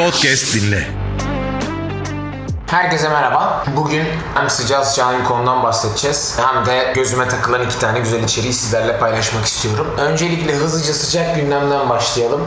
Podcast dinle. Herkese merhaba. Bugün hem sıcağı sıcağına bir konudan bahsedeceğiz hem de gözüme takılan iki tane güzel içeriği sizlerle paylaşmak istiyorum. Öncelikle hızlıca sıcak gündemden başlayalım.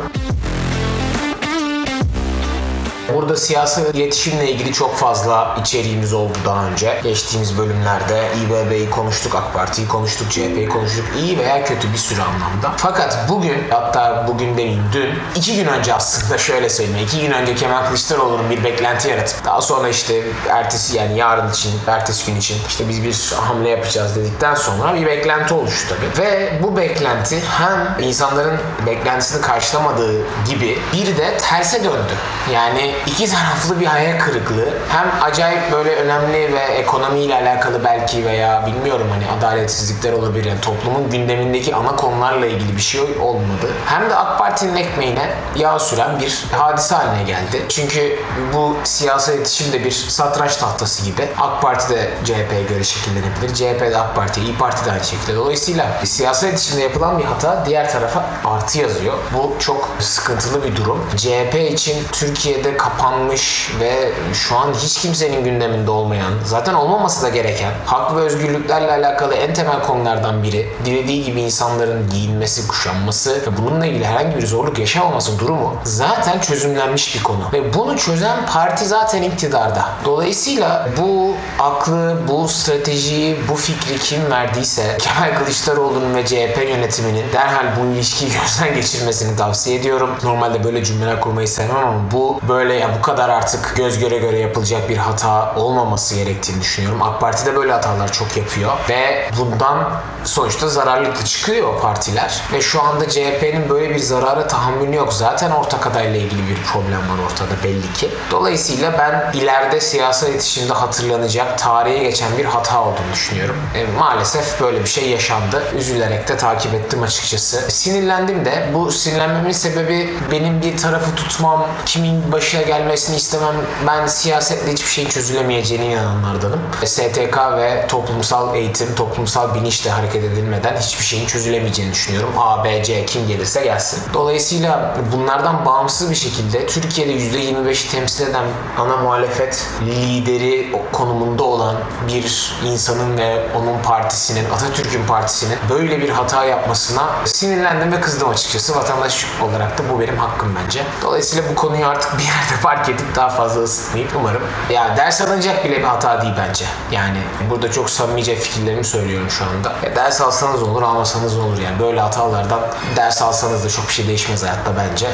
Burada siyasi iletişimle ilgili çok fazla içeriğimiz oldu daha önce. Geçtiğimiz bölümlerde İBB'yi konuştuk, AK Parti'yi konuştuk, CHP'yi konuştuk. İyi veya kötü bir sürü anlamda. Fakat bugün, hatta bugün demeyeyim dün, iki gün önce aslında şöyle söyleyeyim. iki gün önce Kemal Kılıçdaroğlu'nun bir beklenti yaratıp daha sonra işte ertesi yani yarın için, ertesi gün için işte biz bir hamle yapacağız dedikten sonra bir beklenti oluştu tabii. Ve bu beklenti hem insanların beklentisini karşılamadığı gibi bir de terse döndü. Yani iki taraflı bir hayal kırıklığı. Hem acayip böyle önemli ve ekonomiyle alakalı belki veya bilmiyorum hani adaletsizlikler olabilir. Yani toplumun gündemindeki ana konularla ilgili bir şey olmadı. Hem de AK Parti'nin ekmeğine yağ süren bir hadise haline geldi. Çünkü bu siyasi iletişim de bir satranç tahtası gibi. AK Parti de CHP'ye göre şekillenebilir. CHP de AK Parti'ye, İyi Parti de aynı şekilde. Dolayısıyla siyasi iletişimde yapılan bir hata diğer tarafa artı yazıyor. Bu çok sıkıntılı bir durum. CHP için Türkiye'de kapanmış ve şu an hiç kimsenin gündeminde olmayan, zaten olmaması da gereken hak ve özgürlüklerle alakalı en temel konulardan biri, dilediği gibi insanların giyinmesi, kuşanması ve bununla ilgili herhangi bir zorluk yaşamaması durumu zaten çözümlenmiş bir konu. Ve bunu çözen parti zaten iktidarda. Dolayısıyla bu aklı, bu stratejiyi, bu fikri kim verdiyse Kemal Kılıçdaroğlu'nun ve CHP yönetiminin derhal bu ilişkiyi gözden geçirmesini tavsiye ediyorum. Normalde böyle cümleler kurmayı sevmem ama bu böyle ya bu kadar artık göz göre göre yapılacak bir hata olmaması gerektiğini düşünüyorum. AK Parti de böyle hatalar çok yapıyor ve bundan sonuçta zararlı da çıkıyor partiler. Ve şu anda CHP'nin böyle bir zarara tahammülü yok. Zaten ortak adayla ilgili bir problem var ortada belli ki. Dolayısıyla ben ileride siyasi iletişimde hatırlanacak, tarihe geçen bir hata olduğunu düşünüyorum. E, maalesef böyle bir şey yaşandı. Üzülerek de takip ettim açıkçası. Sinirlendim de bu sinirlenmemin sebebi benim bir tarafı tutmam, kimin başına gelmesini istemem. Ben siyasetle hiçbir şeyin çözülemeyeceğine inananlardanım. STK ve toplumsal eğitim, toplumsal bilinçle hareket edilmeden hiçbir şeyin çözülemeyeceğini düşünüyorum. A, B, C kim gelirse gelsin. Dolayısıyla bunlardan bağımsız bir şekilde Türkiye'de %25'i temsil eden ana muhalefet lideri konumunda olan bir insanın ve onun partisinin, Atatürk'ün partisinin böyle bir hata yapmasına sinirlendim ve kızdım açıkçası. Vatandaş olarak da bu benim hakkım bence. Dolayısıyla bu konuyu artık bir yerde fark edip daha fazla ısıtmayıp umarım. Ya ders alınacak bile bir hata değil bence. Yani burada çok samimice fikirlerimi söylüyorum şu anda. Ya ders alsanız olur, almasanız olur yani. Böyle hatalardan ders alsanız da çok bir şey değişmez hayatta bence.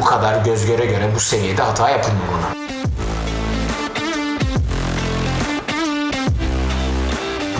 Bu kadar göz göre göre bu seviyede hata yapılmamalı.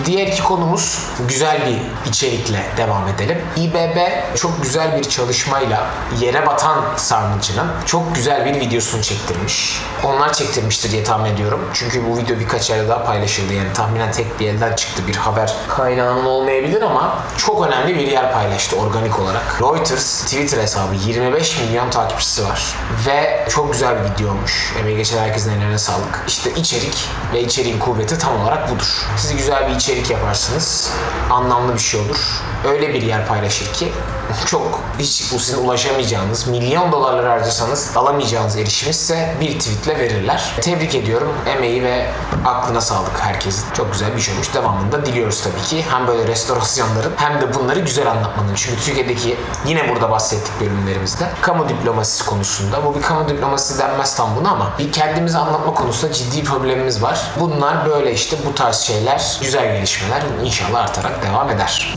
Diğer iki konumuz güzel bir içerikle devam edelim. İBB çok güzel bir çalışmayla yere batan sarnıcının çok güzel bir videosunu çektirmiş. Onlar çektirmiştir diye tahmin ediyorum. Çünkü bu video birkaç yerde daha paylaşıldı. Yani tahminen tek bir elden çıktı bir haber kaynağının olmayabilir ama çok önemli bir yer paylaştı organik olarak. Reuters Twitter hesabı 25 milyon takipçisi var. Ve çok güzel bir video olmuş. Emeği geçen herkesin ellerine sağlık. İşte içerik ve içeriğin kuvveti tam olarak budur. Siz güzel bir içerik yaparsınız. Anlamlı bir şey olur. Öyle bir yer paylaşır ki çok hiç bu sizin ulaşamayacağınız, milyon dolarlar harcasanız alamayacağınız erişimizse bir tweetle verirler. Tebrik ediyorum. Emeği ve aklına sağlık herkesin. Çok güzel bir şey olmuş. Devamında diliyoruz tabii ki. Hem böyle restorasyonların hem de bunları güzel anlatmanın. Çünkü Türkiye'deki yine burada bahsettik bölümlerimizde kamu diplomasisi konusunda. Bu bir kamu diplomasisi denmez tam buna ama bir kendimizi anlatma konusunda ciddi problemimiz var. Bunlar böyle işte bu tarz şeyler, güzel gelişmeler inşallah artarak devam eder.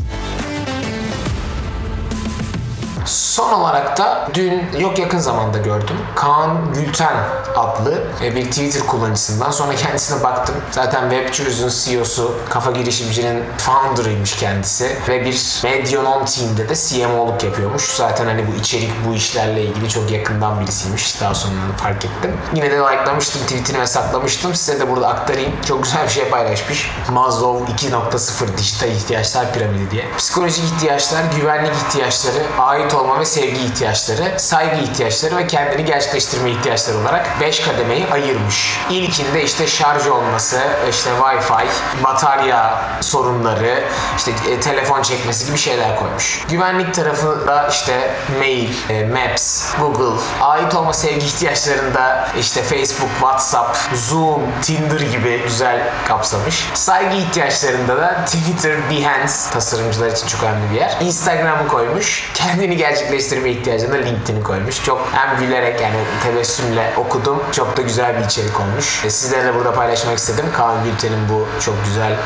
Son olarak da dün yok yakın zamanda gördüm. Kaan Gülten adlı e, bir Twitter kullanıcısından sonra kendisine baktım. Zaten Webcurios'un CEO'su, kafa girişimcinin founder'ıymış kendisi ve bir Medionon team'de de CMO'luk yapıyormuş. Zaten hani bu içerik bu işlerle ilgili çok yakından birisiymiş. Daha sonra fark ettim. Yine de likelamıştım, tweetini ve saklamıştım. Size de burada aktarayım. Çok güzel bir şey paylaşmış. Maslow 2.0 dijital ihtiyaçlar piramidi diye. Psikolojik ihtiyaçlar, güvenlik ihtiyaçları, ait ait olma ve sevgi ihtiyaçları, saygı ihtiyaçları ve kendini gerçekleştirme ihtiyaçları olarak 5 kademeyi ayırmış. İlkinde işte şarj olması, işte Wi-Fi, batarya sorunları, işte e, telefon çekmesi gibi şeyler koymuş. Güvenlik tarafında işte mail, e, Maps, Google, ait olma sevgi ihtiyaçlarında işte Facebook, WhatsApp, Zoom, Tinder gibi güzel kapsamış. Saygı ihtiyaçlarında da Twitter, Behance tasarımcılar için çok önemli bir yer. Instagram'ı koymuş. Kendini gerçekleştirme ihtiyacında LinkedIn'i koymuş. Çok hem gülerek yani tebessümle okudum. Çok da güzel bir içerik olmuş. E, sizlerle burada paylaşmak istedim. Kaan Gülten'in bu çok güzel e,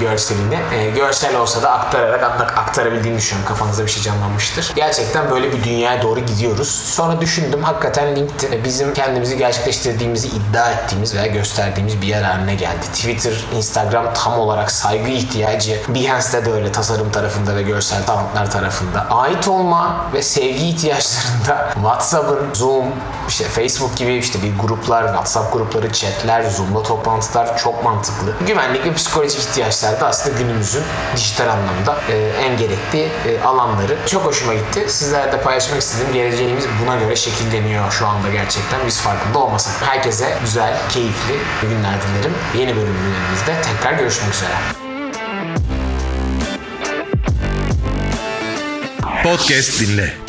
görselini. E, görsel olsa da aktararak ak- aktarabildiğini düşünüyorum. Kafanızda bir şey canlanmıştır. Gerçekten böyle bir dünyaya doğru gidiyoruz. Sonra düşündüm hakikaten LinkedIn e, bizim kendimizi gerçekleştirdiğimizi iddia ettiğimiz veya gösterdiğimiz bir yer haline geldi. Twitter, Instagram tam olarak saygı ihtiyacı. Behance'de de öyle tasarım tarafında ve görsel talentlar tarafında. Ait olma ve sevgi ihtiyaçlarında WhatsApp'ın, Zoom, işte Facebook gibi işte bir gruplar, WhatsApp grupları, chatler, Zoom'da toplantılar çok mantıklı. Güvenlik ve psikolojik ihtiyaçlar da aslında günümüzün dijital anlamda e, en gerekli e, alanları. Çok hoşuma gitti. Sizlerle de paylaşmak istedim. Geleceğimiz buna göre şekilleniyor şu anda gerçekten. Biz farkında olmasak. Herkese güzel, keyifli günler dilerim. Yeni bölümlerimizde tekrar görüşmek üzere. Podcast dinle.